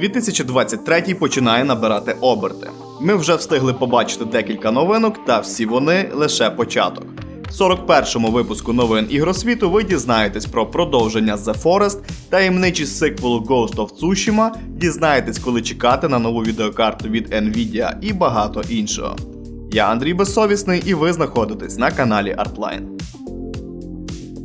2023 починає набирати оберти. Ми вже встигли побачити декілька новинок, та всі вони лише початок. В 41-му випуску новин ігросвіту ви дізнаєтесь про продовження The Forest, таємничі сиквелу Ghost of Tsushima, дізнаєтесь, коли чекати на нову відеокарту від Nvidia і багато іншого. Я Андрій Безсовісний, і ви знаходитесь на каналі Artline.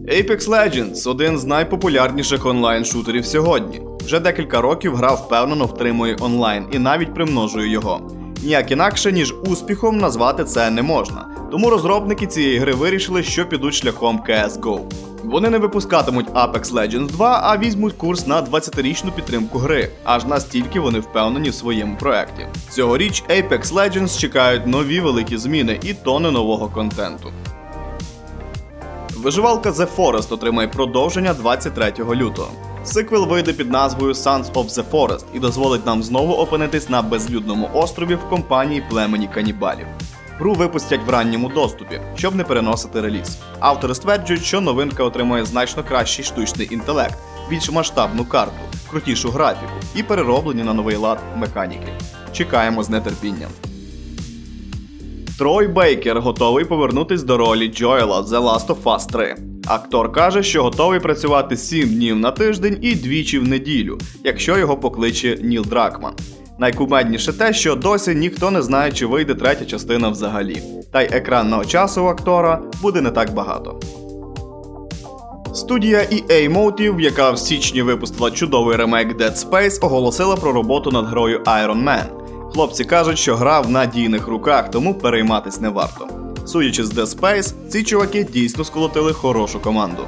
Apex Legends один з найпопулярніших онлайн-шутерів сьогодні. Вже декілька років гра впевнено втримує онлайн і навіть примножує його. Ніяк інакше, ніж успіхом назвати це не можна. Тому розробники цієї гри вирішили, що підуть шляхом CSGO. Вони не випускатимуть Apex Legends 2, а візьмуть курс на 20-річну підтримку гри, аж настільки вони впевнені в своєму проекті. Цьогоріч Apex Legends чекають нові великі зміни і тони нового контенту. Виживалка The Forest отримає продовження 23 лютого. Сиквел вийде під назвою Sons of the Forest і дозволить нам знову опинитись на безлюдному острові в компанії племені канібалів. Гру випустять в ранньому доступі, щоб не переносити реліз. Автори стверджують, що новинка отримує значно кращий штучний інтелект, більш масштабну карту, крутішу графіку і перероблені на новий лад механіки. Чекаємо з нетерпінням. Трой Бейкер готовий повернутись до ролі Джоела The Last of Us 3. Актор каже, що готовий працювати 7 днів на тиждень і двічі в неділю, якщо його покличе Ніл Дракман. Найкумедніше те, що досі ніхто не знає, чи вийде третя частина взагалі. Та й екранного часу у актора буде не так багато. Студія EA Motive, яка в січні випустила чудовий ремейк Dead Space, оголосила про роботу над грою Iron Man. Хлопці кажуть, що гра в надійних руках, тому перейматись не варто. Судячи з Dead Space, ці чуваки дійсно сколотили хорошу команду.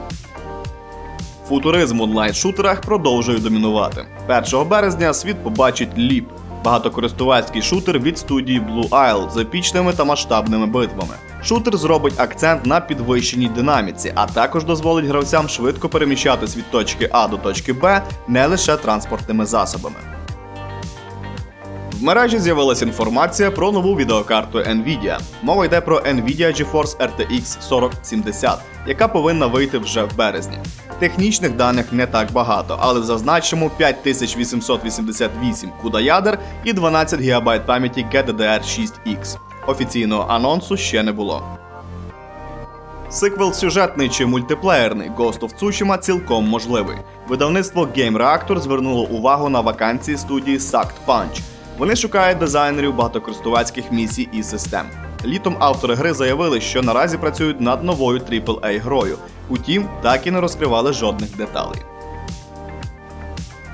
Футуризм в онлайн-шутерах продовжує домінувати. 1 березня світ побачить ліп багатокористувацький шутер від студії Blue Isle з епічними та масштабними битвами. Шутер зробить акцент на підвищеній динаміці, а також дозволить гравцям швидко переміщатись від точки А до точки Б не лише транспортними засобами. В мережі з'явилася інформація про нову відеокарту Nvidia. Мова йде про Nvidia GeForce RTX 4070, яка повинна вийти вже в березні. Технічних даних не так багато, але зазначимо 5888 CUDA ядер і 12 ГБ пам'яті GDDR6X. Офіційного анонсу ще не було. Сиквел сюжетний чи мультиплеєрний Ghost of Tsushima цілком можливий. Видавництво Game Reactor звернуло увагу на вакансії студії Sucked Punch. Вони шукають дизайнерів багатокористувацьких місій і систем. Літом автори гри заявили, що наразі працюють над новою AAA грою. Утім, так і не розкривали жодних деталей.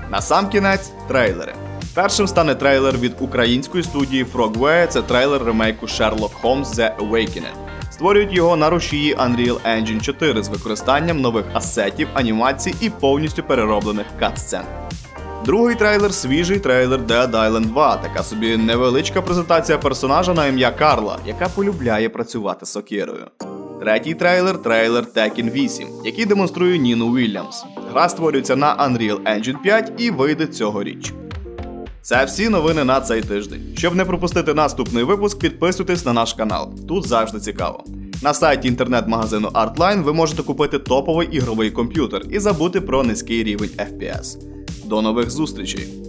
Насамкінець трейлери. Першим стане трейлер від української студії Frogware. Це трейлер ремейку Sherlock Holmes The Awakening. Створюють його на рушії Unreal Engine 4 з використанням нових асетів, анімацій і повністю перероблених катсцен. Другий трейлер свіжий трейлер Dead Island 2, така собі невеличка презентація персонажа на ім'я Карла, яка полюбляє працювати сокирою. Третій трейлер трейлер Tekken 8, який демонструє Ніну Уільямс. Гра створюється на Unreal Engine 5 і вийде цьогоріч. Це всі новини на цей тиждень. Щоб не пропустити наступний випуск, підписуйтесь на наш канал. Тут завжди цікаво. На сайті інтернет-магазину Artline ви можете купити топовий ігровий комп'ютер і забути про низький рівень FPS. До нових зустрічей!